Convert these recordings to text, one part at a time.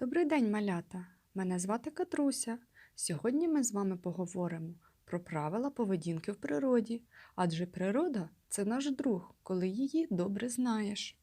Добрий день, малята! Мене звати Катруся. Сьогодні ми з вами поговоримо про правила поведінки в природі, адже природа це наш друг, коли її добре знаєш.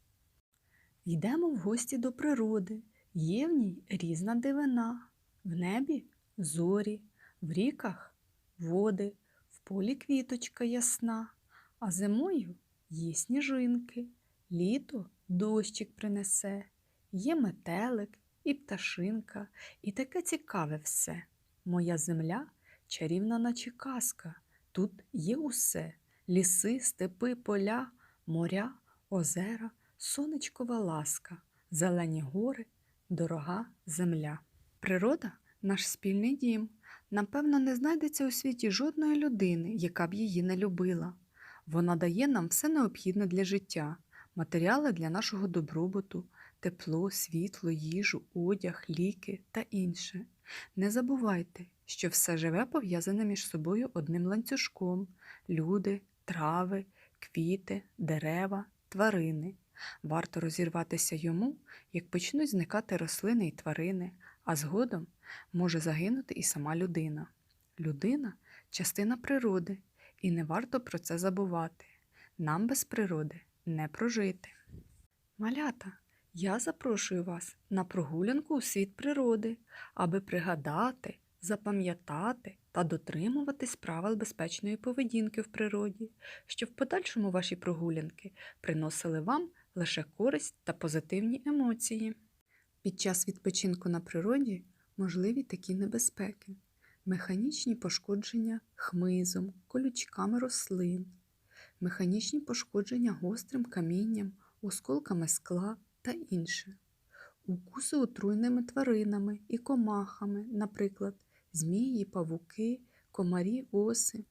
Йдемо в гості до природи. Є в ній різна дивина. В небі зорі, в ріках води, в полі квіточка ясна, а зимою є сніжинки, літо дощик принесе, є метелик і пташинка, і таке цікаве все. Моя земля чарівна, наче казка. Тут є усе: ліси, степи, поля, моря, озера, сонечкова ласка, зелені гори, дорога земля. Природа наш спільний дім. Напевно, не знайдеться у світі жодної людини, яка б її не любила. Вона дає нам все необхідне для життя, матеріали для нашого добробуту, тепло, світло, їжу, одяг, ліки та інше. Не забувайте, що все живе пов'язане між собою одним ланцюжком люди, трави, квіти, дерева, тварини. Варто розірватися йому, як почнуть зникати рослини і тварини, а згодом може загинути і сама людина. Людина частина природи, і не варто про це забувати. Нам без природи не прожити. Малята, я запрошую вас на прогулянку у світ природи, аби пригадати, запам'ятати та дотримуватись правил безпечної поведінки в природі, щоб в подальшому ваші прогулянки приносили вам лише користь та позитивні емоції. Під час відпочинку на природі можливі такі небезпеки: механічні пошкодження хмизом, колючками рослин, механічні пошкодження гострим камінням, осколками скла та інше, укуси отруйними тваринами і комахами, наприклад, змії, павуки, комарі, оси,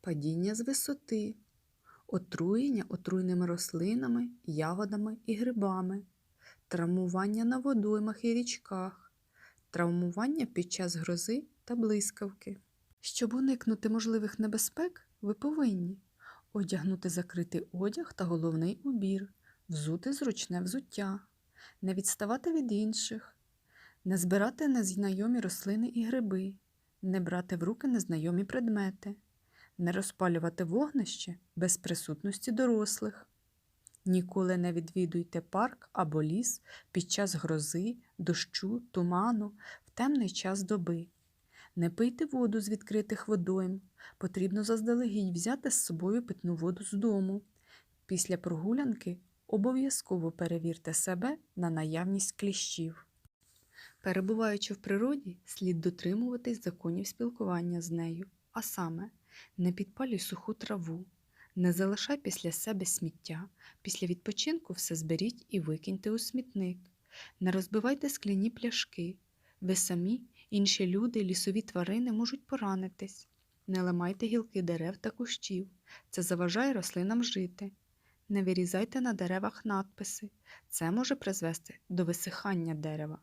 падіння з висоти, отруєння отруйними рослинами, ягодами і грибами, травмування на водоймах і річках, травмування під час грози та блискавки. Щоб уникнути можливих небезпек, ви повинні одягнути закритий одяг та головний убір, взути зручне взуття, не відставати від інших, не збирати незнайомі рослини і гриби, не брати в руки незнайомі предмети, не розпалювати вогнище без присутності дорослих. Ніколи не відвідуйте парк або ліс під час грози, дощу, туману в темний час доби. Не пийте воду з відкритих водойм. Потрібно заздалегідь взяти з собою питну воду з дому. Після прогулянки обов'язково перевірте себе на наявність кліщів. Перебуваючи в природі, слід дотримуватись законів спілкування з нею, а саме, не підпалюй суху траву, не залишай після себе сміття, після відпочинку все зберіть і викиньте у смітник, не розбивайте скляні пляшки. Ви самі, інші люди, лісові тварини можуть поранитись. Не ламайте гілки дерев та кущів, це заважає рослинам жити. Не вирізайте на деревах надписи, це може призвести до висихання дерева.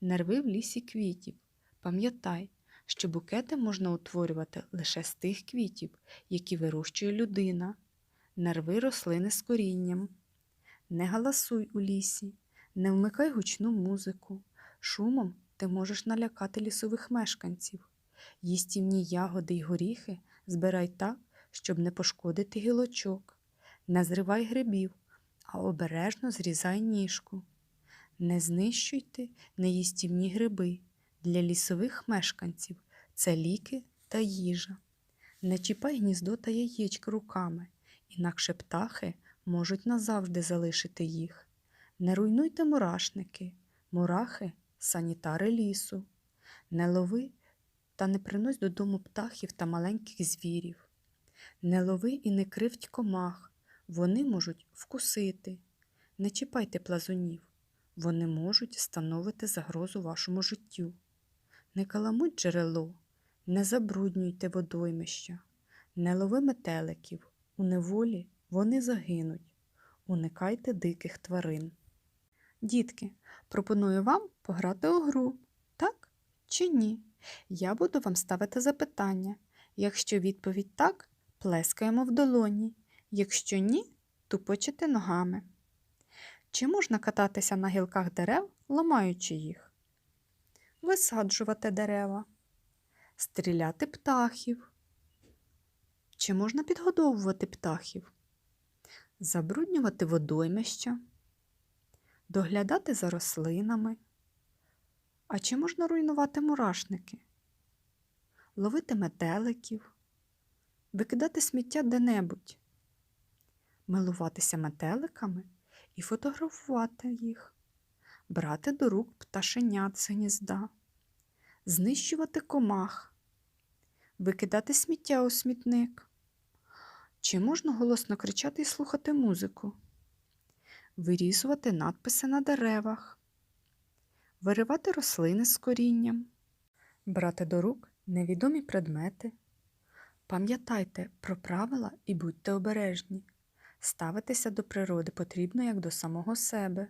Не рви в лісі квітів. Пам'ятай, що букети можна утворювати лише з тих квітів, які вирощує людина. Не рви рослини з корінням. Не галасуй у лісі, не вмикай гучну музику. Шумом ти можеш налякати лісових мешканців. Їстівні ягоди й горіхи збирай так, щоб не пошкодити гілочок. Не зривай грибів, а обережно зрізай ніжку. Не знищуйте неїстівні гриби. Для лісових мешканців це ліки та їжа. Не чіпай гніздо та яєчки руками, інакше птахи можуть назавжди залишити їх. Не руйнуйте мурашники, мурахи санітари лісу. Не лови та не принось додому птахів та маленьких звірів. Не лови і не кривдь комах, вони можуть вкусити. Не чіпайте плазунів, вони можуть становити загрозу вашому життю. Не каламуть джерело, не забруднюйте водоймища, не лови метеликів, у неволі вони загинуть. Уникайте диких тварин. Дітки, пропоную вам пограти у гру, так чи ні? Я буду вам ставити запитання. Якщо відповідь так, плескаємо в долоні. Якщо ні, тупочете ногами. Чи можна кататися на гілках дерев, ламаючи їх? висаджувати дерева, стріляти птахів. Чи можна підгодовувати птахів? Забруднювати водоймища, доглядати за рослинами. А чи можна руйнувати мурашники? Ловити метеликів, викидати сміття де-небудь, милуватися метеликами і фотографувати їх, брати до рук пташенят з гнізда, знищувати комах, викидати сміття у смітник. Чи можна голосно кричати і слухати музику, вирізувати надписи на деревах, виривати рослини з корінням, брати до рук невідомі предмети. Пам'ятайте про правила і будьте обережні. Ставитися до природи потрібно як до самого себе.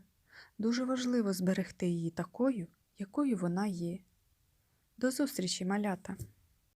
Дуже важливо зберегти її такою, якою вона є. До зустрічі, малята!